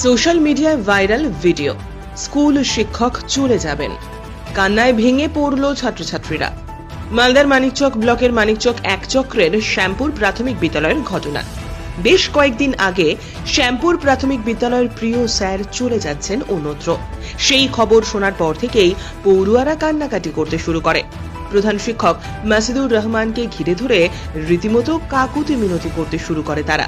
Social মিডিয়ায় viral video school শিক্ষক চলে যাবেন। কান্নায় ভেঙে পড়ল ছাত্রছাত্রীরা। মালদার মানিকচক ব্লকের মানিকচক এক চক্রের শ্যামপুর প্রাথমিক বিদ্যালয়ের ঘটনা। বেশ কয়েকদিন আগে শ্যামপুর প্রাথমিক বিদ্যালয়ের প্রিয় স্যার চলে যাচ্ছেন অন্যত্র। সেই খবর শোনার পর থেকেই পড়ুয়ারা কান্নাকাটি করতে শুরু করে। প্রধান শিক্ষক মাসিদুর রহমানকে ঘিরে ধরে রীতিমতো কাকুতি মিনতি করতে শুরু করে তারা।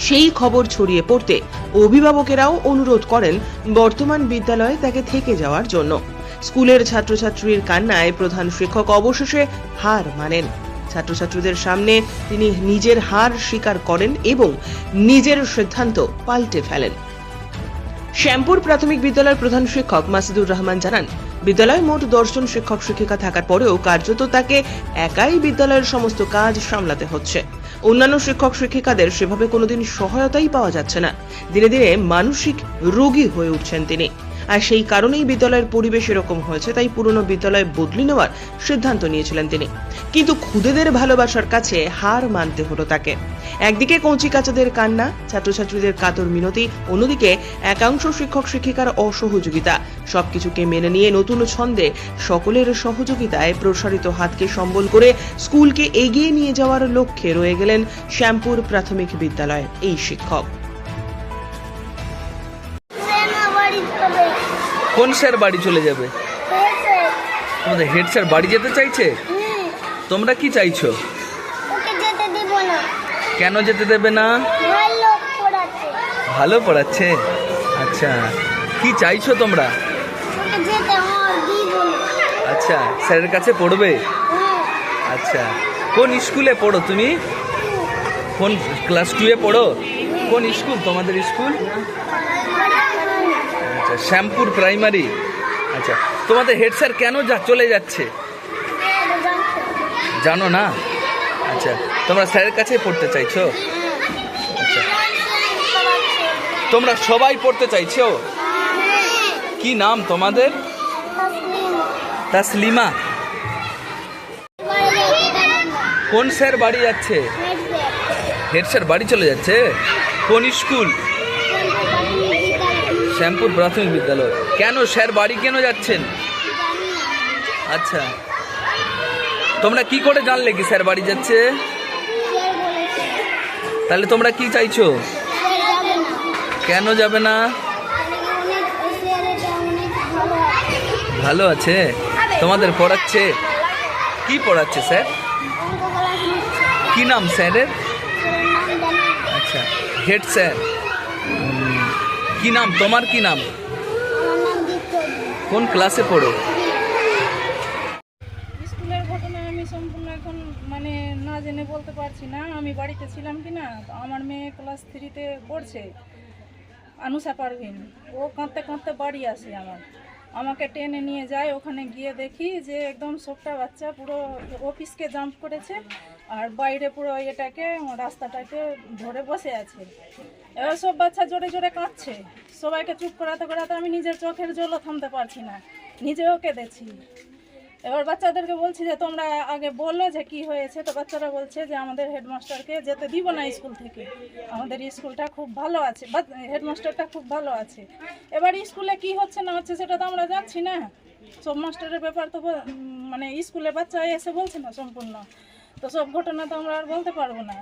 সেই খবর ছড়িয়ে পড়তে অভিভাবকেরাও অনুরোধ করেন বর্তমান বিদ্যালয়ে তাকে থেকে যাওয়ার জন্য। স্কুলের ছাত্রছাত্রীর কান্নায় প্রধান শিক্ষক অবশেষে হার মানেন। ছাত্রছাত্রীদের সামনে তিনি নিজের হার স্বীকার করেন এবং নিজের সিদ্ধান্ত পাল্টে ফেলেন। শ্যামপুর প্রাথমিক বিদ্যালয়ের প্রধান শিক্ষক মাসিদুর রহমান জানান, বিদ্যালয়ে মোট দশজন শিক্ষক শিক্ষিকা থাকার পরেও কার্যত তাকে একাই বিদ্যালয়ের সমস্ত কাজ সামলাতে হচ্ছে। অন্যান্য শিক্ষক, শিক্ষিকাদের সেভাবে কোনোদিন সহায়তাই পাওয়া যাচ্ছে না। দিনে দিনে মানসিক রোগী হয়ে উঠছেন তিনি। আর সেই কারণেই বিদ্যালয়ের পরিবেশ এরকম হয়েছে, তাই পুরনো বিদ্যালয় বদলি নেওয়ার সিদ্ধান্ত নিয়েছিলেন তিনি। কিন্তু খুদেদের ভালোবাসার কাছে হার মানতে হলো তাকে। একদিকে কঞ্চি কাচাদের কান্না, ছাত্রছাত্রীদের কাতর মিনতি, অন্যদিকে একাংশ শিক্ষক শিক্ষিকার অসহযোগিতা। সবকিছুকে মেনে নিয়ে নতুন ছন্দে সকলের সহযোগিতায় প্রসারিত হাতকে সম্বল করে স্কুলকে এগিয়ে নিয়ে যাওয়ার লক্ষ্যে রয়ে গেলেন শ্যামপুর প্রাথমিক বিদ্যালয়ের এই শিক্ষক। কোন স্যার বাড়ি চলে যাবে? তোমাদের হেড স্যার বাড়ি যেতে চাইছে? তোমরা কি চাইছো? কেন যেতে দেবে না? ভালো পড়াচ্ছে। আচ্ছা। কি চাইছো তোমরা? আচ্ছা স্যারের কাছে পড়বে? আচ্ছা। কোন স্কুলে পড়ো তুমি? কোন ক্লাস টুয়ে পড়ো? কোন স্কুল? তোমাদের স্কুল? আচ্ছা শ্যামপুর প্রাইমারি আচ্ছা তোমাদের হেড স্যার কেন যা চলে যাচ্ছে? জানো না? আচ্ছা তোমরা স্যারের কাছে পড়তে চাইছো? আচ্ছা তোমরা সবাই পড়তে চাইছো? কি নাম তোমাদের? তাসলিমা। কোন স্যার বাড়ি যাচ্ছে? হেড স্যার বাড়ি চলে যাচ্ছে? কোন স্কুল শ্যামপুর প্রাথমিক বিদ্যালয়। কেন স্যার বাড়ি কেন যাচ্ছেন? আচ্ছা। তোমরা কি করে জানলে কি স্যার বাড়ি যাচ্ছে? তাহলে তোমরা কি চাইছো? কেন যাবে না? ভালো আছে। তোমাদের পড়াচ্ছে? কি পড়াচ্ছে স্যার? কি নাম স্যারের? আচ্ছা হেড স্যার। কি নাম? তোমার কি নাম? কোন ক্লাসে পড়ো? স্কুলের ঘটনা আমি সম্পূর্ণ এখন মানে না জেনে বলতে পারছি না। আমি বাড়িতে ছিলাম কি না আমার মেয়ে ক্লাস থ্রিতে পড়ছে, আনুষা পারভিন। ও কাঁদতে কাঁদতে বাড়ি আসে আমার। আমাকে টেনে নিয়ে যায়, ওখানে গিয়ে দেখি যে একদম সবটা বাচ্চা, পুরো অফিসকে জাম্প করেছে। আর বাইরে পুরো এটাকে রাস্তাটাকে ধরে বসে আছে। এবার সব বাচ্চা জোরে জোরে কাঁদছে। সবাইকে চুপ করাতে করাতে আমি নিজের চোখের জলও থামতে পারছি না। নিজেও কেঁদেছি। এবার বাচ্চাদেরকে বলছি যে, তোমরা আগে বলল যে কি হয়েছে। তো বাচ্চারা বলছে যে, আমাদের হেডমাস্টারকে যেতে দিব না স্কুল থেকে। আমাদের স্কুলটা খুব ভালো আছে হেডমাস্টারটা খুব ভালো আছে। এবার স্কুলে কি হচ্ছে না হচ্ছে সেটা তো আমরা জানছি না। সব মাস্টারের ব্যাপার তো মানে স্কুলে বাচ্চা এসে বলছে না সম্পূর্ণ। তো সব ঘটনা তো আমরা আর বলতে পারব না।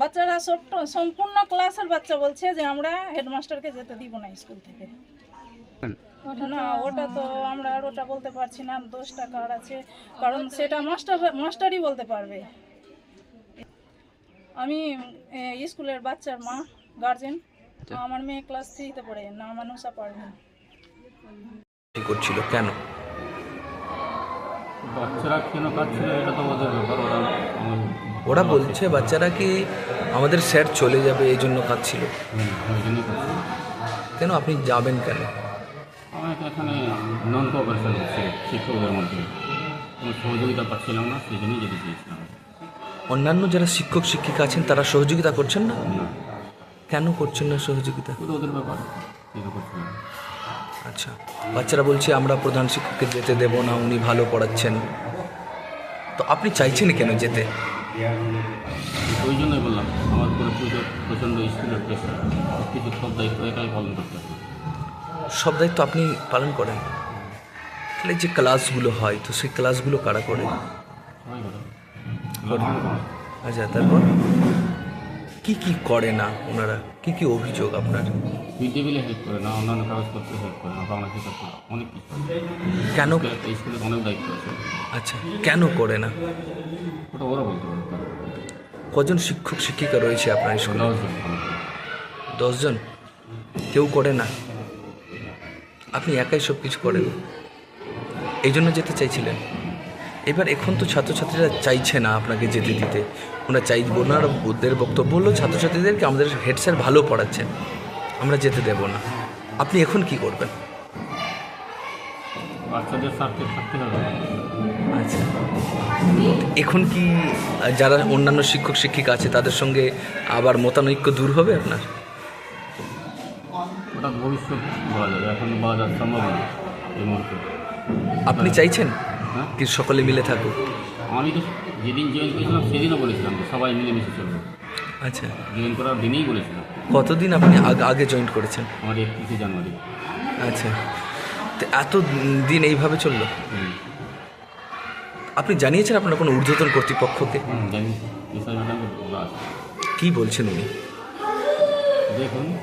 বাচ্চারা সব সম্পূর্ণ ক্লাসের বাচ্চা বলছে যে আমরা হেডমাস্টারকে যেতে দিব না স্কুল থেকে। না ওটা তো আমরা আর ওটা বলতে পারছি না দোষটা কার আছে কারণ সেটা মাস্টার মাস্টারই বলতে পারবে। আমি স্কুলের বাচ্চার মা গার্জেন আমার মেয়ে ক্লাস থ্রিতে পড়ে না মানুষা পারবে করছিল কেন? বাচ্চারা কেন এটা তো ওদের ব্যাপার ওরা ওরা বলছে বাচ্চারা কি আমাদের স্যার চলে যাবে এই জন্য কাঁদছিল? কেন আপনি যাবেন কেন? আমার এখানে নন কোঅপারেশন হচ্ছে শিক্ষকদের মধ্যে। কোনো সহযোগিতা পাচ্ছিলাম না সেই জন্যই যেতে চেয়েছিলাম। অন্যান্য যারা শিক্ষক শিক্ষিকা আছেন তারা সহযোগিতা করছেন না? কেন করছেন না সহযোগিতা? ওদের ব্যাপার আচ্ছা। বাচ্চারা বলছে আমরা প্রধান শিক্ষককে যেতে দেব না উনি ভালো পড়াচ্ছেন। তো আপনি চাইছেন কেন যেতে? ওই জন্যই বললাম আমার উপরে পুজো প্রচণ্ড স্কুলের প্রেশার কিছু সব দায়িত্ব একাই পালন করতে হবে। সব দায়িত্ব আপনি পালন করেন? তাহলে যে ক্লাসগুলো হয় তো সেই ক্লাসগুলো কারা। করে। আচ্ছা তারপর? কি কি করে না ওনারা? কি কি অভিযোগ আপনার? মিড ডে মিলে হেল্প করে না অন্যান্য কাগজপত্রে হেল্প করে না বাংলা শিক্ষা করে অনেক কিছু। কেন? এই স্কুলে অনেক দায়িত্ব আছে। আচ্ছা কেন করে না? ওটা ওরা বলতে পারে কজন শিক্ষক শিক্ষিকা রয়েছে আপনার স্কুলে? দশজন দশজন কেউ করে না? আপনি একাই সব কিছু করেন? এই জন্য যেতে চাইছিলেন? এবার এখন তো ছাত্রছাত্রীরা চাইছে না আপনাকে যেতে দিতে। ওনারা চাই ওনারা ওদের বক্তব্য হলো ছাত্রছাত্রীদেরকে আমাদের হেড স্যার ভালো পড়াচ্ছেন। আমরা যেতে দেব না। আপনি এখন কি করবেন? বাচ্চাদের স্বার্থে থাকতে হবে। আচ্ছা। এখন কি যারা অন্যান্য শিক্ষক শিক্ষিকা আছে তাদের সঙ্গে আবার মতানৈক্য দূর হবে আপনার? ওটা ভবিষ্যৎ বলা যাবে এখন বলা সম্ভব না এই মুহূর্তে। আপনি চাইছেন? কি সকলে মিলে থাকুক? আমি তো যেদিন জয়েন করেছিলাম সেদিনও বলেছিলাম যে সবাই মিলেমিশে চলবে। আচ্ছা। জয়েন করার দিনেই বলেছিলাম। কতদিন আপনি আগ- আগে জয়েন করেছেন? আমার একত্রিশে জানুয়ারি। আচ্ছা। তো এত দিন এইভাবে চলল? আপনি জানিয়েছেন আপনার কোনো ঊর্ধ্বতন কর্তৃপক্ষকে? কি বলছেন উনি? দেখুন।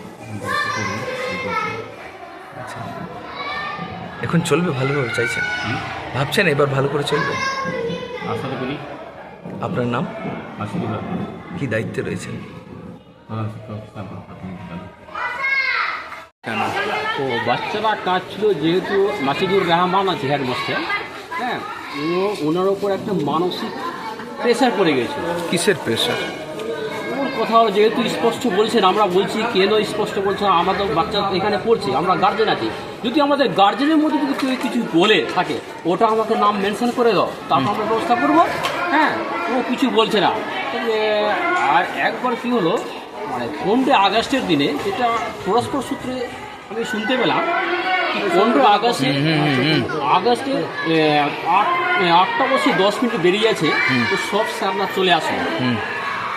আচ্ছা। এখন চলবে ভালোভাবে চাইছেন? ভাবছেন এবার ভালো করে চলবে? আশা করি। আপনার নাম? কি দায়িত্বে রয়েছেন? প্রধান শিক্ষক শ্যামপুর প্রাথমিক বিদ্যালয় কেন? তো বাচ্চারা কাজ ছিল যেহেতু মাসিদুর রহমান আছে হেডমাস্টার হ্যাঁ ও ওনার ওপর একটা মানসিক প্রেশার পড়ে গেছিল। কিসের প্রেশার ওর কোথাও যেহেতু স্পষ্ট বলছেন আমরা বলছি কেন স্পষ্ট বলছে আমাদের বাচ্চা এখানে পড়ছে আমরা গার্জেন আছি। যদি আমাদের গার্জেনের মধ্যে যদি কেউ কিছু বলে থাকে ওটা আমাকে নাম মেনশন করে দাও তারপর আমরা ব্যবস্থা করব। হ্যাঁ ও কিছু বলছে না। আর একবার কী হলো মানে পনেরোই আগস্টের দিনে যেটা পরস্পর সূত্রে আমি শুনতে পেলাম কি পনেরোই আগস্টে আগস্টে আট আটটা বছর দশ মিনিট বেরিয়ে আছে তো সব স্যাররা চলে আসলো।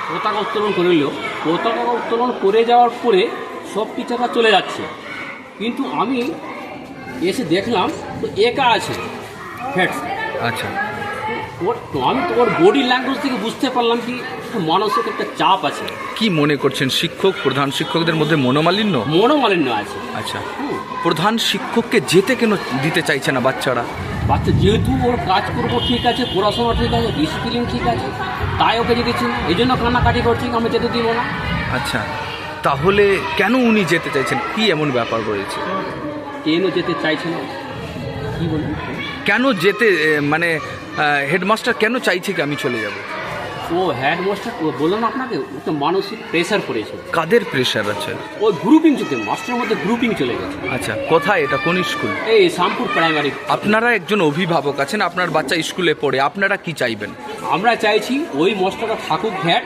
পতাকা উত্তোলন করল পতাকা উত্তোলন করে যাওয়ার পরে সব টিচাররা চলে যাচ্ছে। কিন্তু আমি এসে দেখলাম তো একা আছে হেড আচ্ছা। ওর তো আমি তো ওর বডি ল্যাঙ্গুয়েজ থেকে বুঝতে পারলাম কি মানসিক একটা চাপ আছে। কি মনে করছেন শিক্ষক প্রধান শিক্ষকদের মধ্যে মনোমালিন্য? মনোমালিন্য আছে। আচ্ছা। প্রধান শিক্ষককে যেতে কেন দিতে চাইছে না বাচ্চারা? বাচ্চা যেহেতু ওর কাজ করব ঠিক আছে পড়াশোনা ঠিক আছে ডিসিপ্লিন ঠিক আছে তাই ওকে যেতেছি এই জন্য কান্নাকাটি করছি আমি যেতে দিব না। আচ্ছা। তাহলে কেন উনি যেতে চাইছেন? কি এমন ব্যাপার রয়েছে? কেন যেতে চাইছেন? কি বলব কেন যেতে মানে হেডমাস্টার কেন চাইছে কি আমি চলে যাব? ও হেডমাস্টার ও বললাম আপনাকে ও তো মানসিক প্রেশার পড়েছে কাদের প্রেশার আছে? ও গ্রুপিং চলছে মাস্টারের মধ্যে গ্রুপিং চলে গেছে। আচ্ছা কোথায় এটা? কোন স্কুল এই শামপুর প্রাইমারি আপনারা একজন অভিভাবক আছেন আপনার বাচ্চা স্কুলে পড়ে আপনারা কি চাইবেন? আমরা চাইছি ওই মাস্টারটা থাকুক হুম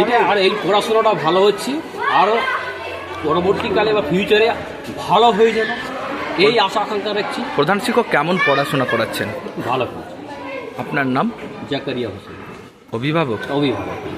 এটা আর এই পড়াশোনাটা ভালো হচ্ছে। আরও পরবর্তীকালে বা ফিউচারে ভালো হয়ে যাবে। এই আশা আকাঙ্ক্ষা রাখছি। প্রধান শিক্ষক কেমন পড়াশোনা করাচ্ছেন? ভালো আপনার নাম? জাকারিয়া হোসেন। অভিভাবক? অভিভাবক।